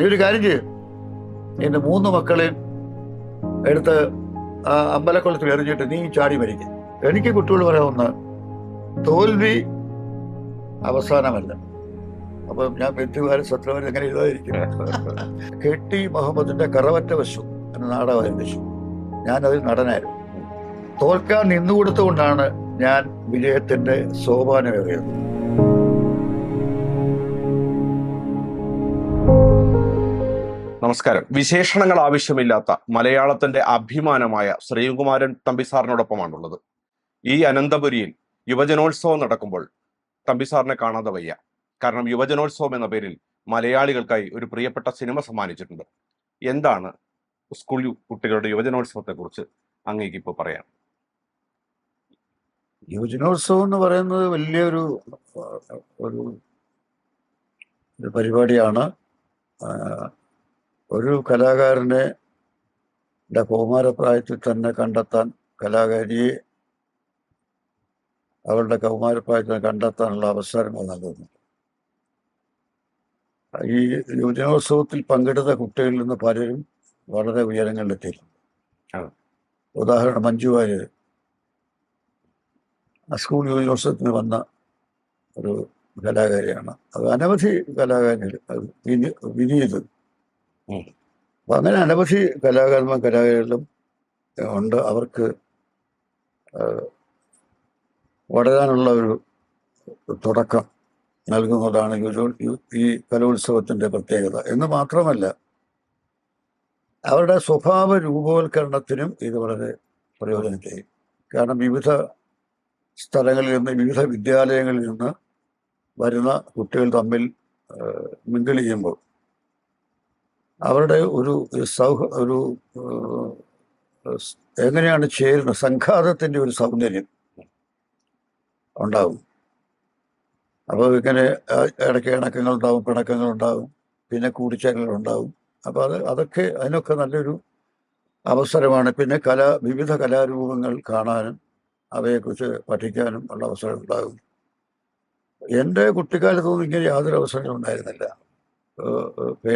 നീ ഒരു കാര്യം ചെയ്യും. എന്റെ മൂന്ന് മക്കളെയും എടുത്ത് ആ അമ്പലക്കുളത്തിൽ എറിഞ്ഞിട്ട് നീ ചാടി മരിക്കും. എനിക്ക് കുട്ടികൾ പറയാവുന്ന തോൽവി അവസാനമല്ല. അപ്പൊ ഞാൻ ബന്ധുവാരും സത്രവരും എങ്ങനെ എഴുതാതിരിക്കും കെ ടി മുഹമ്മദിന്റെ കറവറ്റ വശു എന്ന നാടകം വശു ഞാനതിൽ നടനായിരുന്നു. തോൽക്കാൻ നിന്നുകൊടുത്തുകൊണ്ടാണ് ഞാൻ വിജയത്തിന്റെ സോപാനമേറിയത്. നമസ്കാരം. വിശേഷണങ്ങൾ ആവശ്യമില്ലാത്ത മലയാളത്തിന്റെ അഭിമാനമായ ശ്രീകുമാരൻ തമ്പിസാറിനോടൊപ്പമാണുള്ളത് ഈ അനന്തപുരിയിൽ യുവജനോത്സവം നടക്കുമ്പോൾ തമ്പിസാറിനെ കാണാതെ വയ്യ. കാരണം യുവജനോത്സവം എന്ന പേരിൽ മലയാളികൾക്കായി ഒരു പ്രിയപ്പെട്ട സിനിമ സമ്മാനിച്ചിട്ടുണ്ട്. എന്താണ് സ്കൂൾ കുട്ടികളുടെ യുവജനോത്സവത്തെ കുറിച്ച് അങ്ങേക്ക് ഇപ്പോൾ പറയാം യുവജനോത്സവം എന്ന് പറയുന്നത് വലിയൊരു ഒരു പരിപാടിയാണ്. ഒരു കലാകാരനെ കൗമാരപ്രായത്തിൽ തന്നെ കണ്ടെത്താൻ കലാകാരിയെ അവളുടെ കൗമാരപ്രായത്തിൽ കണ്ടെത്താനുള്ള അവസരങ്ങൾ നൽകുന്നു ഈ യുവജനോത്സവത്തിൽ പങ്കെടുത്ത കുട്ടികളിൽ നിന്ന് പലരും വളരെ ഉയരങ്ങളിലെത്തിയിട്ടുണ്ട് അതെ. ഉദാഹരണം മഞ്ജു വാര്യർ സ്കൂൾ യുവജനോത്സവത്തിന് വന്ന ഒരു കലാകാരിയാണ് അത് അനവധി കലാകാരികൾ വിനീത്. അപ്പൊ അങ്ങനെ അനവധി കലാകാരന്മാർ കലാകാരികളും ഉണ്ട്. അവർക്ക് വളരാനുള്ള ഒരു തുടക്കം നൽകുന്നതാണ് ഈ കലോത്സവത്തിന്റെ പ്രത്യേകത. എന്ന് മാത്രമല്ല അവരുടെ സ്വഭാവ രൂപവൽക്കരണത്തിനും ഇത് വളരെ പ്രയോജനം ചെയ്യും കാരണം വിവിധ സ്ഥലങ്ങളിൽ നിന്ന് വിവിധ വിദ്യാലയങ്ങളിൽ നിന്ന് വരുന്ന കുട്ടികൾ തമ്മിൽ മിങ്കിൾ ചെയ്യുമ്പോൾ അവരുടെ ഒരു സൗഹ ഒരു എങ്ങനെയാണ് ചേരുന്നത്? സംഘാതത്തിന്റെ ഒരു സൗന്ദര്യം ഉണ്ടാവും. അപ്പോൾ ഇങ്ങനെ ഇടയ്ക്ക് ഇണക്കങ്ങൾ ഉണ്ടാവും പിണക്കങ്ങൾ ഉണ്ടാവും പിന്നെ കൂടിച്ചേരലുകൾ ഉണ്ടാവും. അപ്പോൾ അത് അതൊക്കെ അതിനൊക്കെ നല്ലൊരു അവസരമാണ്. പിന്നെ കല വിവിധ കലാരൂപങ്ങൾ കാണാനും അവയെക്കുറിച്ച് പഠിക്കാനും ഉള്ള അവസരം ഉണ്ടാകും എന്റെ കുട്ടിക്കാലത്തൊന്നും ഇങ്ങനെ യാതൊരു അവസരങ്ങളും ഉണ്ടായിരുന്നില്ല.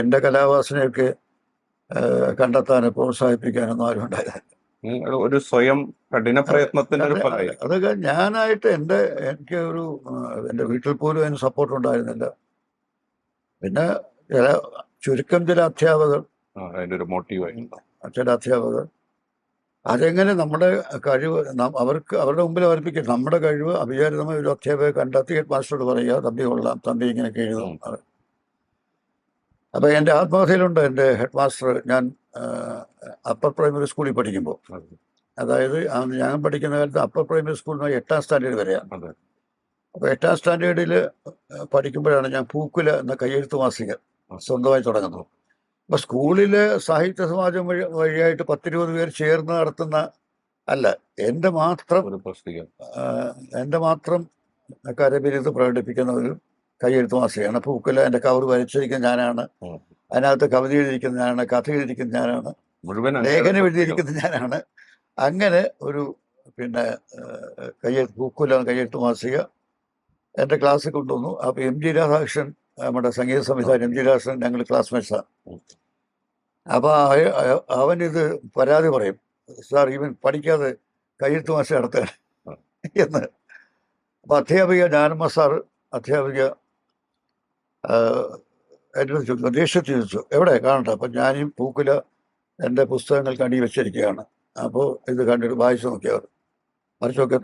എന്റെ കലാവാസനയൊക്കെ കണ്ടെത്താനും പ്രോത്സാഹിപ്പിക്കാനൊന്നും ആരും ഉണ്ടായില്ല ഒരു- സ്വയം കഠിന പ്രയത്നത്തിന്റെ ഒരു അതൊക്കെ ഞാനായിട്ട് എന്റെ എനിക്ക് ഒരു എന്റെ വീട്ടിൽ പോലും അതിന് സപ്പോർട്ട് ഉണ്ടായിരുന്നില്ല. പിന്നെ ചില ചുരുക്കം ചില അധ്യാപകർ ചില അധ്യാപകർ അതെങ്ങനെ നമ്മുടെ കഴിവ് അവർക്ക് അവരുടെ മുമ്പിൽ അവർപ്പിക്കും നമ്മുടെ കഴിവ് അഭിചാരിതമായ ഒരു അധ്യാപകരെ കണ്ടെത്തി ഹെഡ് മാസ്റ്ററോട് പറയുക തമ്പി കൊള്ളാം തമ്പി ഇങ്ങനെയൊക്കെ എഴുതും. ഉം. അപ്പൊ എന്റെ ആത്മകഥയിലുണ്ട് എന്റെ ഹെഡ് മാസ്റ്റർ ഞാൻ അപ്പർ പ്രൈമറി സ്കൂളിൽ പഠിക്കുമ്പോൾ. അതായത് ഞാൻ പഠിക്കുന്ന കാലത്ത് അപ്പർ പ്രൈമറി സ്കൂളിൽ എട്ടാം സ്റ്റാൻഡേർഡ് വരെയാണ്. അപ്പോൾ എട്ടാം സ്റ്റാൻഡേർഡിൽ പഠിക്കുമ്പോഴാണ് ഞാൻ പൂക്കുല എന്ന കയ്യെഴുത്ത് മാസിക സ്വന്തമായി തുടങ്ങുന്നത്. അപ്പോൾ സ്കൂളിലെ സാഹിത്യ സമാജം വഴി വഴിയായിട്ട് പത്തിരുപത് പേർ ചേർന്ന് നടത്തുന്ന അല്ല എന്റെ മാത്രം എന്റെ മാത്രം കരബിരുത് പ്രകടിപ്പിക്കുന്ന ഒരു കയ്യെഴുത്ത് മാസികയാണ് പൂക്കൽ എന്റെ കവർ വരച്ചിരിക്കുന്ന ഞാനാണ്. അതിനകത്ത് കവിത എഴുതിയിരിക്കുന്ന ഞാനാണ് കഥ എഴുതിയിരിക്കുന്ന ഞാനാണ്. മുഴുവൻ ലേഖനം എഴുതിയിരിക്കുന്ന ഞാനാണ്. അങ്ങനെ ഒരു പിന്നെ കയ്യെഴുത്ത് പൂക്കുല കയ്യെഴുത്ത് മാസിക എന്റെ ക്ലാസ്സിൽ കൊണ്ടുവന്നു. അപ്പോൾ എം ജി രാധാകൃഷ്ണൻ നമ്മുടെ സംഗീത സംവിധാനം എം ജി രാധാകൃഷ്ണൻ ഞങ്ങൾ ക്ലാസ്മേറ്റ്സാണ്. അപ്പോൾ അവൻ ഇത് പരാതി പറയും. സാർ ഇവൻ പഠിക്കാതെ കയ്യെഴുത്ത് മാസിക നടത്തുകയാണ് എന്ന്. അപ്പോൾ അധ്യാപിക ജാനമ്മ സാർ അധ്യാപിക എന്നോട് ചോദിച്ചു നിരീക്ഷിച്ച് ചോദിച്ചു എവിടെ കാണട്ടെ? അപ്പം ഞാനും പൂക്കുല എന്റെ പുസ്തകങ്ങൾ കണ്ടി വെച്ചിരിക്കുകയാണ്. അപ്പോൾ ഇത് കണ്ടിട്ട് വായിച്ചു നോക്കിയവർ. മറിച്ച് നോക്കിയ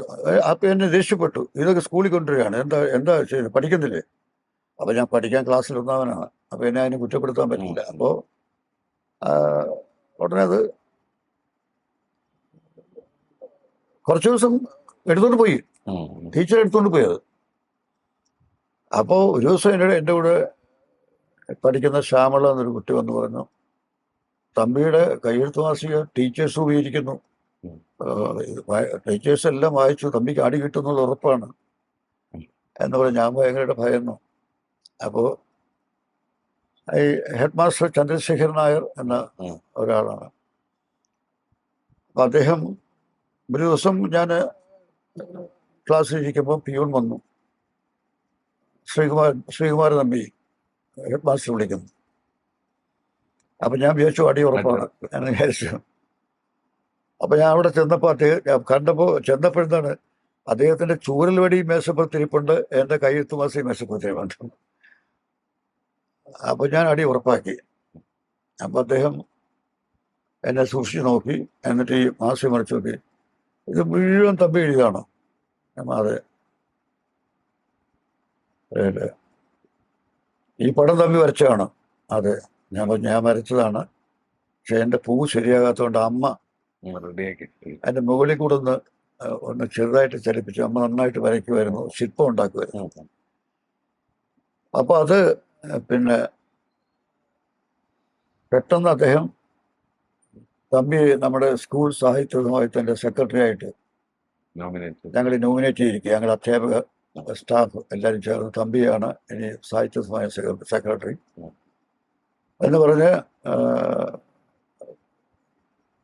അപ്പം എന്നെ ദേഷ്യപ്പെട്ടു. ഇതൊക്കെ സ്കൂളിൽ കൊണ്ടുവരികയാണ്. എന്താ എന്താ ചെയ്യുന്നത് പഠിക്കുന്നില്ലേ? അപ്പം ഞാൻ പഠിക്കാൻ ക്ലാസ്സിൽ ഒന്നാമനാണ്. അപ്പം എന്നെ അതിനെ കുറ്റപ്പെടുത്താൻ പറ്റില്ല. അപ്പോൾ ഉടനെ അത് കുറച്ച് ദിവസം എടുത്തുകൊണ്ട് പോയി. ടീച്ചർ എടുത്തുകൊണ്ട് പോയത് അപ്പോൾ ഒരു ദിവസം എന്നോട് എന്റെ കൂടെ പഠിക്കുന്ന ശ്യാമള എന്നൊരു കുട്ടി വന്ന് പറഞ്ഞു തമ്പിയുടെ കയ്യെഴുത്ത് മാസിക ടീച്ചേഴ്സ് ഉപയോഗിക്കുന്നു. ടീച്ചേഴ്സ് എല്ലാം വായിച്ചു തമ്പിക്ക് അടി കിട്ടുന്നത് ഉറപ്പാണ്. എന്ന് പറഞ്ഞ് ഞാൻ ഭയങ്കരമായിട്ട് ഭയന്നു. അപ്പോൾ ഈ ഹെഡ് മാസ്റ്റർ ചന്ദ്രശേഖരൻ നായർ എന്ന ഒരാളാണ്. അപ്പം അദ്ദേഹം ഒരു ദിവസം ഞാൻ ക്ലാസ്സിൽ ഇരിക്കുമ്പോൾ പിയൂൺ വന്നു. ശ്രീകുമാർ ശ്രീകുമാർ തമ്പി ഹെഡ് മാസ്റ്റർ വിളിക്കുന്നു. അപ്പം ഞാൻ വിചാരിച്ചു അടി ഉറപ്പാണ്. ഞാൻ വിചാരിച്ചു. അപ്പം ഞാൻ അവിടെ ചെന്നപ്പോൾ അദ്ദേഹം കണ്ടപ്പോൾ ചെന്നപ്പോഴെന്താണ് അദ്ദേഹത്തിന്റെ ചൂരൽ വടി മേശപ്പുറത്തിരിപ്പുണ്ട് എന്റെ മാസി മാസം മേശപ്പുറത്തിരിപ്പുണ്ട്. അപ്പോൾ ഞാൻ അടി ഉറപ്പാക്കി. അപ്പോൾ അദ്ദേഹം എന്നെ സൂക്ഷിച്ച് നോക്കി എന്നിട്ട് ഈ മാസി മറിച്ച് നോക്കി. ഇത് മുഴുവൻ തമ്പി പറഞ്ഞു, അതെ ഈ പടം തമ്മി വരച്ചതാണ് അതെ ഞാൻ ഞാൻ വരച്ചതാണ്. പക്ഷെ എന്റെ പൂ ശരിയാകാത്തതുകൊണ്ട് അമ്മ റെഡിയാക്കി. അതിന്റെ മുകളിൽ കൂടെ ഒന്ന് ഒന്ന് ചെറുതായിട്ട് ചലിപ്പിച്ചു. അമ്മ നന്നായിട്ട് വരയ്ക്കുമായിരുന്നു. ശില്പം ഉണ്ടാക്കുമായിരുന്നു. അപ്പോൾ അത് പിന്നെ പെട്ടെന്ന് അദ്ദേഹം തമ്പി നമ്മുടെ സ്കൂൾ സാഹിത്യ സമാജത്തിന്റെ സെക്രട്ടറി ആയിട്ട് ഞങ്ങൾ നോമിനേറ്റ് ചെയ്തിരിക്കുക ഞങ്ങളുടെ അധ്യാപക സ്റ്റാഫ് എല്ലാവരും ചേർന്ന് തമ്പിയാണ് ഇനി സാഹിത്യ സമാജ സെക്രട്ടറി. എന്ന് പറഞ്ഞ്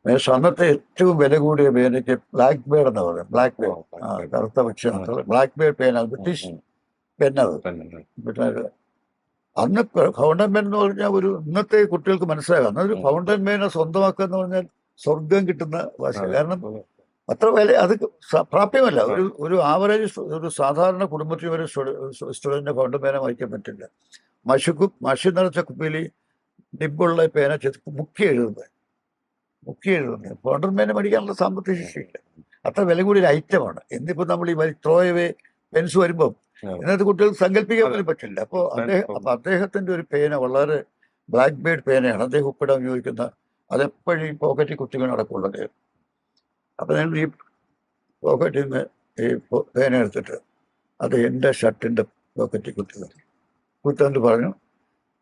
മേശ അന്നത്തെ ഏറ്റവും വില കൂടിയ പേനയ്ക്ക് ബ്ലാക്ക് ബേഡ് എന്ന് പറയും ബ്ലാക്ക് ബേഡ് ആ കറുത്ത പക്ഷി ബ്ലാക്ക് ബേഡ് പേന ബ്രിട്ടീഷ് പെന്നത് പിന്നെ അന്ന് ഫൗണ്ടൻ പെൻ എന്ന് പറഞ്ഞാൽ ഒരു ഇന്നത്തെ കുട്ടികൾക്ക് മനസ്സിലാകാം. അന്നൊരു ഫൗണ്ടൻ പേന സ്വന്തമാക്കുക എന്ന് പറഞ്ഞാൽ സ്വർഗം കിട്ടുന്ന ഭാഷ കാരണം അത്ര വില അത് പ്രാപ്യമല്ല. ഒരു ഒരു ആവറേജ് ഒരു സാധാരണ കുടുംബത്തിൽ ഒരു സ്റ്റുഡന്റിനെ ഫൗണ്ടൻ പേന വായിക്കാൻ പറ്റില്ല. മഷിക്കു മഷി നിറച്ച കുപ്പിയിൽ നിബുള്ള പേന മുക്കി എഴുതുന്നത് മുക്കി എഴുതുന്നത് ഫൗണ്ടൻ പേന മേടിക്കാനുള്ള സാമ്പത്തിക ശേഷിയില്ല. അത്ര വില കൂടി ഒരു ഐറ്റമാണ് എന്നിപ്പോൾ നമ്മൾ ഈ ത്രോ പെൻസ് വരുമ്പം ഇന്നത്തെ കുട്ടികൾ സങ്കല്പിക്കാൻ പോലും പറ്റില്ല. അപ്പോൾ അദ്ദേഹം അപ്പം അദ്ദേഹത്തിന്റെ ഒരു പേന വളരെ ബ്ലാക്ക് ബേർഡ് പേനയാണ്. അദ്ദേഹം ഉപ്പിടാൻ ഉപയോഗിക്കുന്ന അതെപ്പോഴും ഈ പോക്കറ്റിൽ കുത്തി വീണ് നടക്കുള്ളൂ അദ്ദേഹം. അപ്പൊ ഞാൻ ഈ പോക്കറ്റിൽ നിന്ന് ഈ പേന എടുത്തിട്ട് അത് എന്റെ ഷർട്ടിന്റെ പോക്കറ്റിൽ കുത്തി വെച്ചു. കുത്തിട്ട് പറഞ്ഞു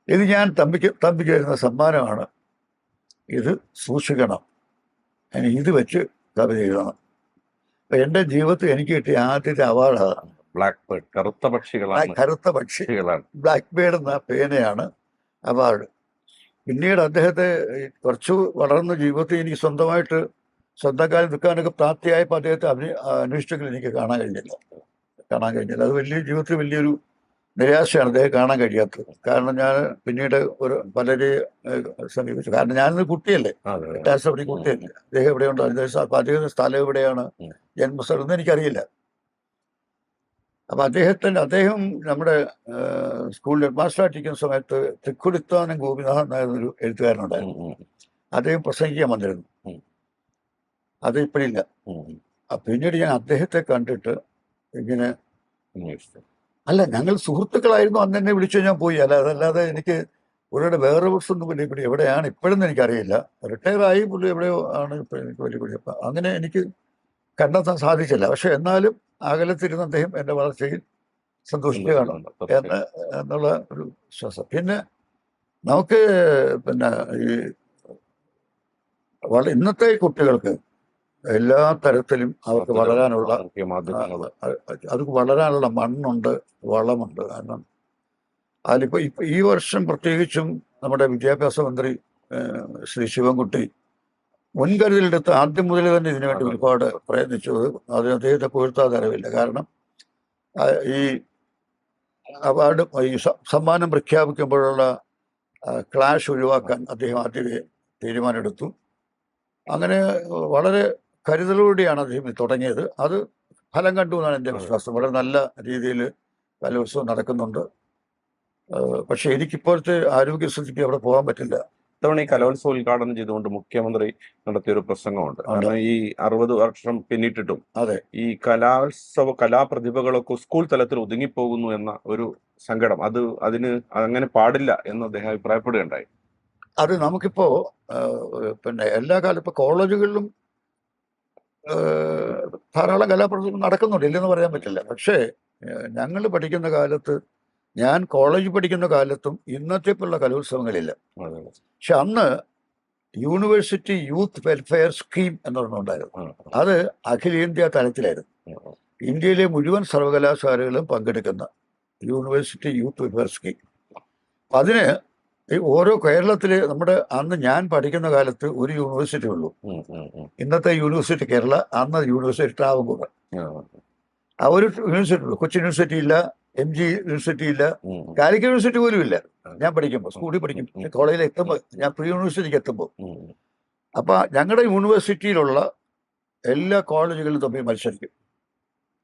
ഇത് ഞാൻ തമ്പിക്ക് തമ്പിക്ക് വരുന്ന സമ്മാനമാണ്. ഇത് സൂക്ഷിക്കണം. ഞാൻ ഇത് വെച്ച് കവിത എഴുതണം. അപ്പം എന്റെ ജീവിതത്തിൽ എനിക്ക് കിട്ടിയ ആദ്യത്തെ അവാർഡ് അതാണ്. ബ്ലാക്ക് ബേർഡ് കറുത്ത പക്ഷികളാണ്. കറുത്ത പക്ഷികളാണ്. ബ്ലാക്ക് ബേർഡ് എന്ന പേനയാണ് അവാർഡ് പിന്നീട് അദ്ദേഹത്തെ കുറച്ച് വളർന്ന ജീവിതത്തിൽ എനിക്ക് സ്വന്തമായിട്ട് കാലം നിൽക്കാനൊക്കെ പ്രാപ്തിയായപ്പോൾ അദ്ദേഹത്തെ അഭിനയ അന്വേഷിച്ചെങ്കിൽ എനിക്ക് കാണാൻ കഴിഞ്ഞില്ല. കാണാൻ കഴിഞ്ഞില്ല. അത് വലിയ ജീവിതത്തിൽ വലിയൊരു നിരാശയാണ് അദ്ദേഹം കാണാൻ കഴിയാത്തത്. കാരണം ഞാൻ പിന്നീട് ഒരു പലരെ സമീപിച്ചു. കാരണം ഞാനൊരു കുട്ടിയല്ലേ. എട്ടാം പഠിക്കുന്ന കുട്ടിയല്ലേ. അദ്ദേഹം എവിടെയുണ്ട്? അദ്ദേഹം അപ്പം അദ്ദേഹത്തിന്റെ സ്ഥലം എവിടെയാണ്? ജന്മസ്ഥലം എന്ന് എനിക്കറിയില്ല. അപ്പൊ അദ്ദേഹത്തിന്റെ അദ്ദേഹം നമ്മുടെ സ്കൂളിൽ ഹെഡ് മാസ്റ്ററായിട്ടിരിക്കുന്ന സമയത്ത് തൃക്കുടിത്താനം ഗോപിനാഥൻ എന്നൊരു എഴുത്തുകാരനുണ്ടായിരുന്നു. അദ്ദേഹം പ്രസംഗിക്കാൻ വന്നിരുന്നു. അത് ഇപ്പോഴില്ല. പിന്നീട് ഞാൻ അദ്ദേഹത്തെ കണ്ടിട്ട് ഇങ്ങനെ അല്ല ഞങ്ങൾ സുഹൃത്തുക്കളായിരുന്നു അന്ന് എന്നെ വിളിച്ചു ഞാൻ പോയി. അല്ല അതല്ലാതെ എനിക്ക് പുള്ളിയുടെ വേറെ ഒന്നും വലിയ പിടി എവിടെയാണ്? ഇപ്പോഴെന്ന് എനിക്കറിയില്ല. റിട്ടയർ ആയി പുള്ളി എവിടെയോ ആണ് ഇപ്പൊ എനിക്ക് വലിയ പിടി. അപ്പം അങ്ങനെ എനിക്ക് കണ്ടെത്താൻ സാധിച്ചില്ല. പക്ഷെ എന്നാലും അകലത്തിരുന്ന് അദ്ദേഹം എന്റെ വളർച്ചയിൽ സന്തോഷിക്കുകയാണ് എന്ന് എന്നുള്ള ഒരു വിശ്വാസം. പിന്നെ നമുക്ക് പിന്നെ ഈ ഇന്നത്തെ കുട്ടികൾക്ക് എല്ലാ തരത്തിലും അവർക്ക് വളരാനുള്ള അവർക്ക് അത് വളരാനുള്ള മണ്ണുണ്ട് വളമുണ്ട്. കാരണം അതിലിപ്പോൾ ഇപ്പൊ ഈ വർഷം പ്രത്യേകിച്ചും നമ്മുടെ വിദ്യാഭ്യാസ മന്ത്രി ശ്രീ ശിവൻകുട്ടി മുൻകരുതലെടുത്ത് ആദ്യം മുതൽ തന്നെ ഇതിനു വേണ്ടി ഒരുപാട് പ്രയത്നിച്ചു അത് അദ്ദേഹത്തെ പുകഴ്ത്താതെ അറിവില്ല കാരണം ഈ അവാർഡ് ഈ സമ്മാനം പ്രഖ്യാപിക്കുമ്പോഴുള്ള ക്ലാഷ് ഒഴിവാക്കാൻ അദ്ദേഹം ആദ്യമേ തീരുമാനമെടുത്തു. അങ്ങനെ വളരെ കരുതലോടെയാണ് അദ്ദേഹം തുടങ്ങിയത്. അത് ഫലം കണ്ടു എന്നാണ് എന്റെ വിശ്വാസം. വളരെ നല്ല രീതിയിൽ കലോത്സവം നടക്കുന്നുണ്ട്. പക്ഷെ എനിക്കിപ്പോഴത്തെ ആരോഗ്യസ്ഥിതിക്ക് അവിടെ പോകാൻ പറ്റില്ല. ഇത്തവണ ഈ കലോത്സവം ഉദ്ഘാടനം ചെയ്തുകൊണ്ട് മുഖ്യമന്ത്രി നടത്തിയ ഒരു പ്രസംഗമുണ്ട് കാരണം ഈ അറുപത് വർഷം പിന്നിട്ടിട്ടും അതെ. ഈ കലോത്സവ കലാപ്രതിഭകളൊക്കെ സ്കൂൾ തലത്തിൽ ഒതുങ്ങിപ്പോകുന്നു എന്ന ഒരു സങ്കടം. അത് അതിന് അങ്ങനെ പാടില്ല എന്ന് അദ്ദേഹം അഭിപ്രായപ്പെടുകയുണ്ടായി. അത് നമുക്കിപ്പോ പിന്നെ എല്ലാ കാലം ഇപ്പൊ കോളേജുകളിലും ധാരാളം കലാപ്രവർത്തനം നടക്കുന്നുണ്ട്. ഇല്ലെന്ന് പറയാൻ പറ്റില്ല. പക്ഷേ ഞങ്ങൾ പഠിക്കുന്ന കാലത്ത് ഞാൻ കോളേജ് പഠിക്കുന്ന കാലത്തും ഇന്നത്തെ പോലുള്ള കലോത്സവങ്ങളില്ല. പക്ഷെ അന്ന് യൂണിവേഴ്സിറ്റി യൂത്ത് വെൽഫെയർ സ്കീം എന്ന് പറഞ്ഞുണ്ടായിരുന്നു അത് അഖിലേന്ത്യാ തലത്തിലായിരുന്നു. ഇന്ത്യയിലെ മുഴുവൻ സർവകലാശാലകളും പങ്കെടുക്കുന്ന യൂണിവേഴ്സിറ്റി യൂത്ത് വെൽഫെയർ സ്കീം. അതിന് ഈ ഓരോ കേരളത്തിൽ നമ്മുടെ അന്ന് ഞാൻ പഠിക്കുന്ന കാലത്ത് ഒരു യൂണിവേഴ്സിറ്റി ഉള്ളൂ. ഇന്നത്തെ യൂണിവേഴ്സിറ്റി കേരള അന്ന് യൂണിവേഴ്സിറ്റി ട്രാവൻകൂർ ആ. ആ ഒരു യൂണിവേഴ്സിറ്റി ഉള്ളൂ. കൊച്ചി യൂണിവേഴ്സിറ്റി ഇല്ല എം ജി യൂണിവേഴ്സിറ്റി ഇല്ല കാലിക്കറ്റ് യൂണിവേഴ്സിറ്റി പോലും ഇല്ല. ഞാൻ പഠിക്കുമ്പോൾ സ്കൂളിൽ പഠിക്കും കോളേജിൽ എത്തുമ്പോൾ ഞാൻ പ്രീ യൂണിവേഴ്സിറ്റിക്ക് എത്തുമ്പോൾ അപ്പൊ ഞങ്ങളുടെ യൂണിവേഴ്സിറ്റിയിലുള്ള എല്ലാ കോളേജുകളിലും തമ്മിൽ മത്സരിക്കും.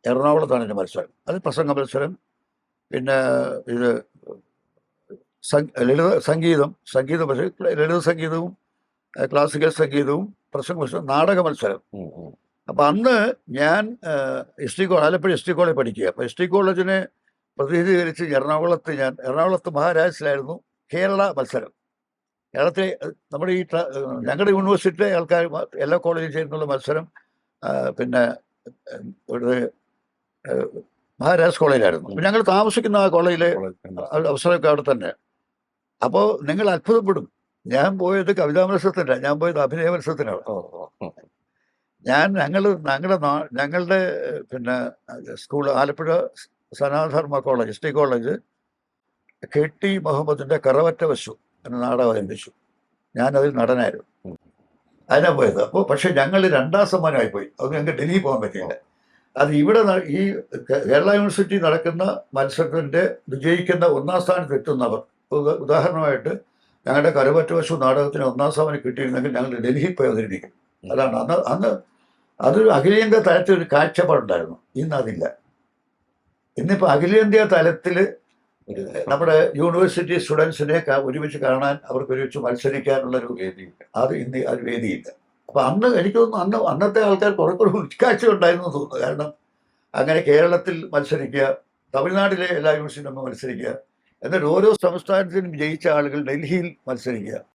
എറണാകുളത്താണ് എന്റെ മത്സരം. അത് പ്രസംഗ മത്സരം പിന്നെ ഇത് ലളിത സംഗീതം സംഗീത പക്ഷേ ലളിത സംഗീതവും ക്ലാസിക്കൽ സംഗീതവും പ്രസംഗ മത്സരം നാടക മത്സരം. അപ്പം അന്ന് ഞാൻ S T college Alappuzha S T college പഠിക്കുക. അപ്പോൾ എസ് ടി കോളേജിനെ പ്രതിനിധീകരിച്ച് എറണാകുളത്ത് ഞാൻ എറണാകുളത്ത് മഹാരാജസിലായിരുന്നു കേരള മത്സരം. കേരളത്തിലെ നമ്മുടെ ഈ ഞങ്ങളുടെ യൂണിവേഴ്സിറ്റിയിലെ ആൾക്കാർ എല്ലാ കോളേജിൽ ചേരുന്നുള്ള മത്സരം പിന്നെ ഒരു മഹാരാജ കോളേജിലായിരുന്നു. അപ്പം ഞങ്ങൾ താമസിക്കുന്ന ആ കോളേജിലെ അവസരമൊക്കെ അവിടെ തന്നെ. അപ്പോൾ നിങ്ങൾ അത്ഭുതപ്പെടും. ഞാൻ പോയത് കവിതാ മത്സരത്തിനാണ് ഞാൻ പോയത് അഭിനയ മത്സരത്തിനാണ്. ഞാൻ ഞങ്ങൾ ഞങ്ങളുടെ നാ- ഞങ്ങളുടെ പിന്നെ school Alappuzha സനാധർമ്മ college S T college K T മുഹമ്മദിന്റെ കറവറ്റ വശു എന്ന നാടകം അവതരിപ്പിച്ചു ഞാനതിൽ നടനായിരുന്നു. അതിനാണ് അതിനാ പോയത്. അപ്പോൾ പക്ഷെ ഞങ്ങൾ രണ്ടാം സമ്മാനമായി പോയി. അത് ഞങ്ങൾക്ക് ഡൽഹി പോകാൻ പറ്റിയില്ല. അത് ഇവിടെ ഈ കേരള യൂണിവേഴ്സിറ്റി നടക്കുന്ന മത്സരത്തിന്റെ വിജയിക്കുന്ന ഒന്നാം സ്ഥാനത്ത് എത്തുന്നവർ ഉദാഹരണമായിട്ട് ഞങ്ങളുടെ കരുവറ്റ വശു നാടകത്തിന് ഒന്നാം സ്ഥാപനം കിട്ടിയിരുന്നെങ്കിൽ ഞങ്ങൾ ഡൽഹി പോയി അവതരിപ്പിക്കും. അതാണ്. അന്ന് അന്ന് അതൊരു അഖിലേന്ത്യാ തലത്തിൽ ഒരു കാഴ്ചപ്പാടുണ്ടായിരുന്നു. ഇന്ന് അതില്ല. ഇന്നിപ്പോൾ അഖിലേന്ത്യാ തലത്തിൽ ഒരു നമ്മുടെ യൂണിവേഴ്സിറ്റി സ്റ്റുഡൻസിനെ ഒരുമിച്ച് കാണാൻ അവർക്ക് ഒരുമിച്ച് മത്സരിക്കാനുള്ളൊരു വേദി അത് ഇന്ന് അത് വേദിയില്ല. അപ്പം അന്ന് എനിക്ക് തോന്നുന്നു അന്ന് അന്നത്തെ ആൾക്കാർ കുറെ കൂടെ ഉൾക്കാഴ്ച ഉണ്ടായിരുന്നു തോന്നുന്നു. കാരണം അങ്ങനെ കേരളത്തിൽ മത്സരിക്കുക തമിഴ്നാട്ടിലെ എല്ലാ യൂണിവേഴ്സിറ്റിയിലും മത്സരിക്കുക എന്നിട്ട് ഓരോ സംസ്ഥാനത്തിനും ജയിച്ച ആളുകൾ ഡൽഹിയിൽ മത്സരിക്കുക.